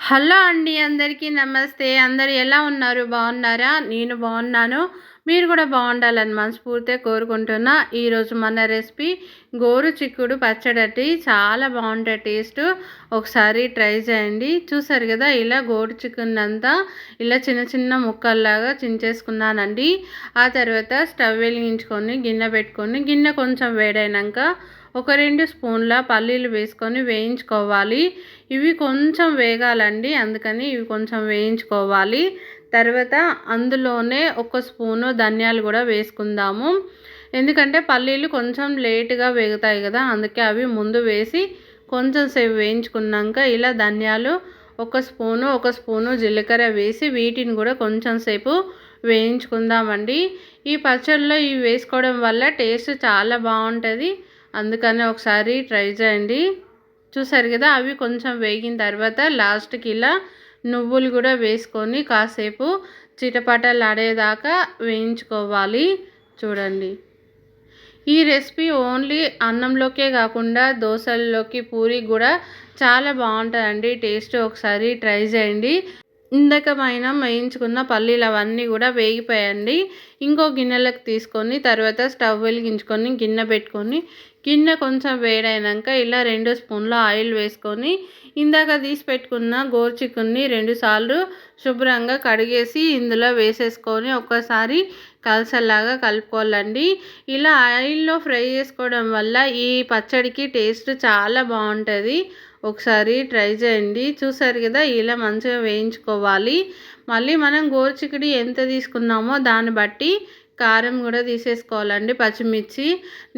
Hello అండి అందరికీ నమస్తే. అందరు ఎలా ఉన్నారు? బాగున్నారా? నేను బాగున్నాను. మీరు కూడా బాగుండాలని మనస్ఫూర్తిగా కోరుకుంటున్నా. ఈరోజు మన రెసిపీ గోరు చిక్కుడు పచ్చడి చాలా బాగుంటుంది టేస్ట్. ఒకసారి ట్రై చేయండి. చూసారు కదా ఇలా గోరు చిక్కునంతా అంతా ఇలా చిన్న చిన్న ముక్కల్లాగా చించేసుకున్నానండి. ఆ తర్వాత స్టవ్ వెలిగించుకొని గిన్నె పెట్టుకొని గిన్నె కొంచెం వేడైనాక ఒక రెండు స్పూన్ల పల్లీలు వేసుకొని వేయించుకోవాలి. ఇవి కొంచెం వేగాలండి అందుకని ఇవి కొంచెం వేయించుకోవాలి. తర్వాత అందులోనే ఒక స్పూను ధనియాలు కూడా వేసుకుందాము. ఎందుకంటే పల్లీలు కొంచెం లేటుగా వేగుతాయి కదా అందుకే అవి ముందు వేసి కొంచెం సేపు వేయించుకున్నాక ఇలా ధనియాలు ఒక స్పూను ఒక స్పూను జీలకర్ర వేసి వీటిని కూడా కొంచెం సేపు వేయించుకుందామండి. ఈ పచ్చడిలో ఇవి వేసుకోవడం వల్ల టేస్ట్ చాలా బాగుంటుంది. అందుకని ఒకసారి ట్రై చేయండి. చూసారు కదా అవి కొంచెం వేగిన తర్వాత లాస్ట్కి ఇలా నువ్వులు కూడా వేసుకొని కాసేపు చిటపటలాడేదాకా వేయించుకోవాలి. చూడండి. ఈ రెసిపీ ఓన్లీ అన్నంలోకే కాకుండా దోశల్లోకి పూరి కూడా చాలా బాగుంటుందండి. టేస్ట్ ఒకసారి ట్రై చేయండి. ఇందకమైన వేయించుకున్న పల్లీలు అవన్నీ కూడా వేగిపోయండి ఇంకో గిన్నెలకు తీసుకొని తర్వాత స్టవ్ వెలిగించుకొని గిన్నె పెట్టుకొని గిన్నె కొంచెం వేడైనాక ఇలా రెండు స్పూన్ల ఆయిల్ వేసుకొని ఇందాక తీసి పెట్టుకున్న గోరు గోర్చికున్ని రెండుసార్లు శుభ్రంగా కడిగేసి ఇందులో వేసేసుకొని ఒక్కసారి కలిసేలాగా కలుపుకోవాలండి. ఇలా ఆయిల్లో ఫ్రై చేసుకోవడం వల్ల ఈ పచ్చడికి టేస్ట్ చాలా బాగుంటుంది. ఒకసారి ట్రై చేయండి. చూసారు కదా ఇలా మంచిగా వేయించుకోవాలి. మళ్ళీ మనం గోరుచిక్కుడు ఎంత తీసుకున్నామో దాన్ని బట్టి కారం కూడా తీసేసుకోవాలండి పచ్చిమిర్చి.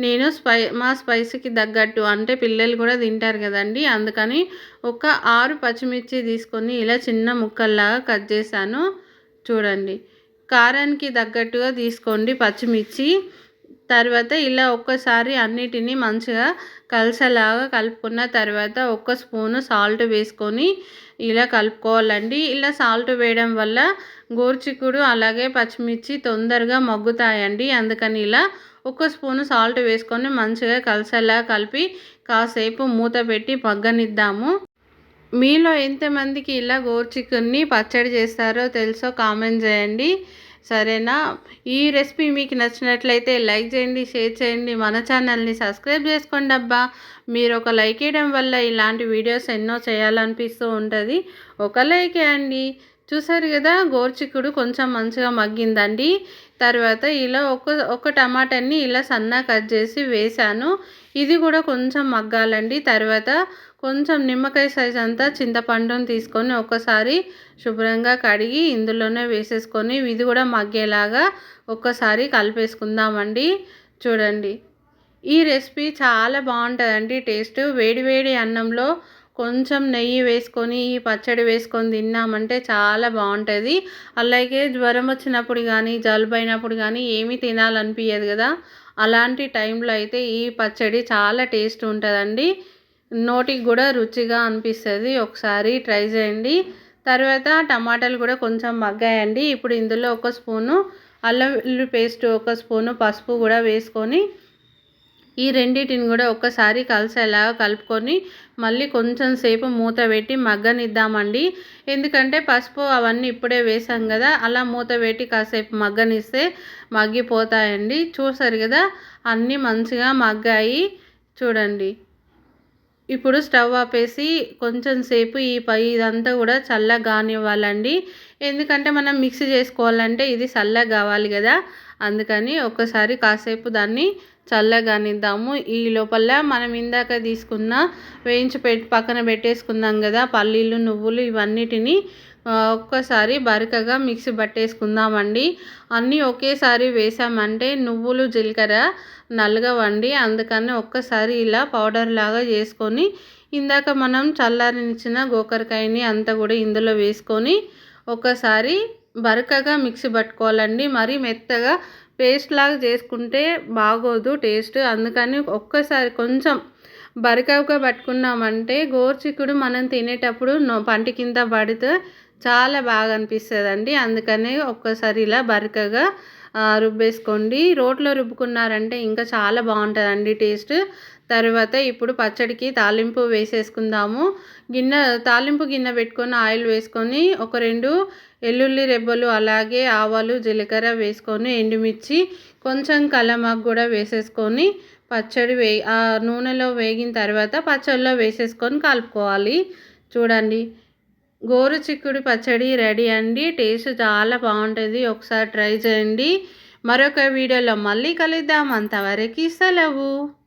నేను స్పై మా స్పైసీకి తగ్గట్టు అంటే పిల్లలు కూడా తింటారు కదండి అందుకని ఒక ఆరు పచ్చిమిర్చి తీసుకొని ఇలా చిన్న ముక్కల్లాగా కట్ చేశాను. చూడండి కారానికి తగ్గట్టుగా తీసుకోండి పచ్చిమిర్చి. తర్వాత ఇలా ఒక్కసారి అన్నిటినీ మంచిగా కలిసేలాగా కలుపుకున్న తర్వాత ఒక్క స్పూను సాల్ట్ వేసుకొని ఇలా కలుపుకోవాలండి. ఇలా సాల్ట్ వేయడం వల్ల గోర్చికుడు అలాగే పచ్చిమిర్చి తొందరగా మగ్గుతాయండి. అందుకని ఇలా ఒక స్పూను సాల్ట్ వేసుకొని మంచిగా కలిసేలా కలిపి కాసేపు మూత పెట్టి మగ్గనిద్దాము. మీలో ఎంతమందికి ఇలా గోర్చికుని పచ్చడి చేస్తారో తెలుసో కామెంట్ చేయండి. సరేనా? ఈ రెసిపీ మీకు నచ్చినట్లయితే లైక్ చేయండి షేర్ చేయండి మన ఛానల్ని సబ్స్క్రైబ్ చేసుకోండి అబ్బా. మీరు ఒక లైక్ వేయడం వల్ల ఇలాంటి వీడియోస్ ఎన్నో చేయాలనిపిస్తూ ఉంటుంది. ఒక లైకే అండి. చూసారు కదా గోర్చిక్కుడు కొంచెం మంచిగా మగ్గిందండి. తర్వాత ఇలా ఒక ఒక టమాటాని ఇలా సన్నా కట్ చేసి వేసాను. ఇది కూడా కొంచెం మగ్గాలండి. తర్వాత కొంచెం నిమ్మకాయ సైజ్ అంతా చింతపండుని తీసుకొని ఒకసారి శుభ్రంగా కడిగి ఇందులోనే వేసేసుకొని ఇది కూడా మగ్గేలాగా ఒక్కసారి కలిపేసుకుందామండి. చూడండి. ఈ రెసిపీ చాలా బాగుంటుందండి. టేస్ట్ వేడి వేడి అన్నంలో కొంచెం నెయ్యి వేసుకొని ఈ పచ్చడి వేసుకొని తిన్నామంటే చాలా బాగుంటుంది. అలాగే జ్వరం వచ్చినప్పుడు కానీ జలుబు అయినప్పుడు కానీ ఏమీ తినాలనిపించదు కదా. అలాంటి టైంలో అయితే ఈ పచ్చడి చాలా టేస్ట్ ఉంటుందండి. నోటికి కూడా రుచిగా అనిపిస్తుంది. ఒకసారి ట్రై చేయండి. తర్వాత టమాటాలు కూడా కొంచెం మగ్గాయండి. ఇప్పుడు ఇందులో ఒక స్పూను అల్లం పేస్ట్ ఒక స్పూను పసుపు కూడా వేసుకొని ఈ రెండింటిని కూడా ఒక్కసారి కలిసేలాగా కలుపుకొని మళ్ళీ కొంచెం సేపు మూత పెట్టి మగ్గనిద్దామండి. ఎందుకంటే పసుపు అవన్నీ ఇప్పుడే వేసాం కదా అలా మూత పెట్టి కాసేపు మగ్గనిస్తే మగ్గిపోతాయండి. చూసారు కదా అన్నీ మంచిగా మగ్గాయి. చూడండి. ఇప్పుడు స్టవ్ ఆపేసి కొంచెం సేపు ఈ పై ఇదంతా కూడా చల్లగా కానివ్వాలండి ఎందుకంటే మనం మిక్స్ చేసుకోవాలంటే ఇది చల్లగా కావాలి కదా. అందుకని ఒక్కసారి కాసేపు దాన్ని చల్లగానిద్దాము ఈ లోపల మనం ఇందాక తీసుకున్న వేయించి పెట్టి పక్కన పెట్టేసుకుందాం కదా. పల్లీలు నువ్వులు ఇవన్నిటిని ఒక్కసారి బరకగా మిక్సీ పట్టేసుకుందామండి. అన్నీ ఒకేసారి వేసామంటే నువ్వులు జీలకర్ర నలగవండి. అందుకని ఒక్కసారి ఇలా పౌడర్ లాగా చేసుకొని ఇందాక మనం చల్లారినిచ్చిన గోకరకాయని అంతా కూడా ఇందులో వేసుకొని ఒకసారి బరకగా మిక్సీ పట్టుకోవాలండి. మరీ మెత్తగా పేస్ట్ లాగా చేసుకుంటే బాగోదు టేస్ట్. అందుకని ఒక్కసారి కొంచెం బరకగా పట్టుకున్నామంటే గోరుచిక్కుడు మనం తినేటప్పుడు పంటి కింద పడితే చాలా బాగా అనిపిస్తుంది అండి అందుకని ఒక్కసారి ఇలా బరకగా రుబ్బేసుకోండి. రోట్లో రుబ్బుకున్నారంటే ఇంకా చాలా బాగుంటుందండి టేస్ట్. తర్వాత ఇప్పుడు పచ్చడికి తాలింపు వేసేసుకుందాము. గిన్నె తాలింపు గిన్నె పెట్టుకొని ఆయిల్ వేసుకొని ఒక రెండు వెల్లుల్లి రెబ్బలు అలాగే ఆవాలు జీలకర్ర వేసుకొని ఎండుమిర్చి కొంచెం కలమాకు కూడా వేసేసుకొని పచ్చడి వే ఆ నూనెలో వేగిన తర్వాత పచ్చడిలో వేసేసుకొని కలుపుకోవాలి. చూడండి. గోరు చిక్కుడు పచ్చడి రెడీ అండి. టేస్ట్ చాలా బాగుంటుంది. ఒకసారి ట్రై చేయండి. మరొక వీడియోలో మళ్ళీ కలుద్దాం. అంతవరకు సెలవు.